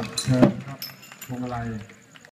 ับเชิญครับพวงมาลัย